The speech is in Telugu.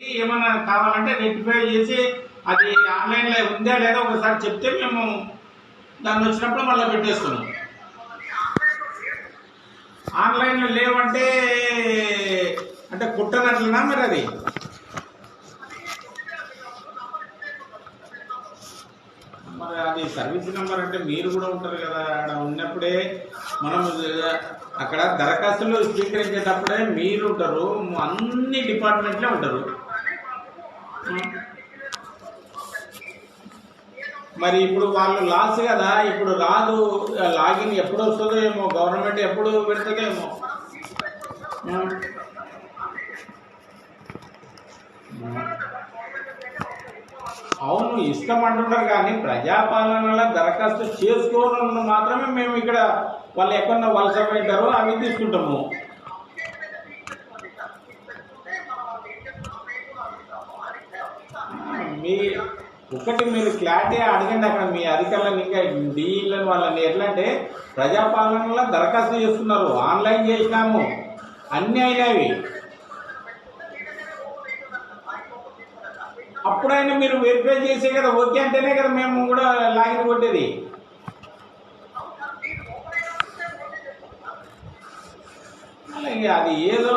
ఏమన్నా కావాలంటే రెక్టిఫై చేసి అది ఆన్లైన్లో ఉందా లేదా ఒకసారి చెప్తే మేము దాన్ని వచ్చినప్పుడు మళ్ళీ పెట్టేస్తున్నాం ఆన్లైన్లో లేవంటే అంటే కుట్టనట్లనా మరి అది? మరి అది సర్వీస్ నెంబర్ అంటే మీరు కూడా ఉంటారు కదా ఆడ ఉన్నప్పుడే మనం అక్కడ దరఖాస్తులు స్వీకరించేటప్పుడే మీరు ఉంటారు అన్ని డిపార్ట్మెంట్లే ఉంటారు. మరి ఇప్పుడు వాళ్ళు లాస్ కదా ఇప్పుడు రాదు. లాగిన్ ఎప్పుడు వస్తుందో ఏమో గవర్నమెంట్ ఎప్పుడు పెడుతుందో ఏమో. అవును ఇష్టం కానీ ప్రజాపాలనలో దరఖాస్తు చేసుకోవడం మాత్రమే మేము ఇక్కడ వాళ్ళు ఎక్కడ వలస పెట్టారో అవి తీసుకుంటాము. మీ ఒకటి మీరు క్లారిటీ అడగండి అక్కడ మీ అధికారులను ఇంకా డీలను వాళ్ళని ఎట్లా అంటే ప్రజాపాలనలో దరఖాస్తు చేస్తున్నారు ఆన్లైన్ చేసినాము. అన్నీ అయినవి అప్పుడైనా మీరు వెరిఫై చేసే కదా ఓకే అంటేనే కదా మేము కూడా లాగిన్ కొట్టేది. అలాగే అది ఏదో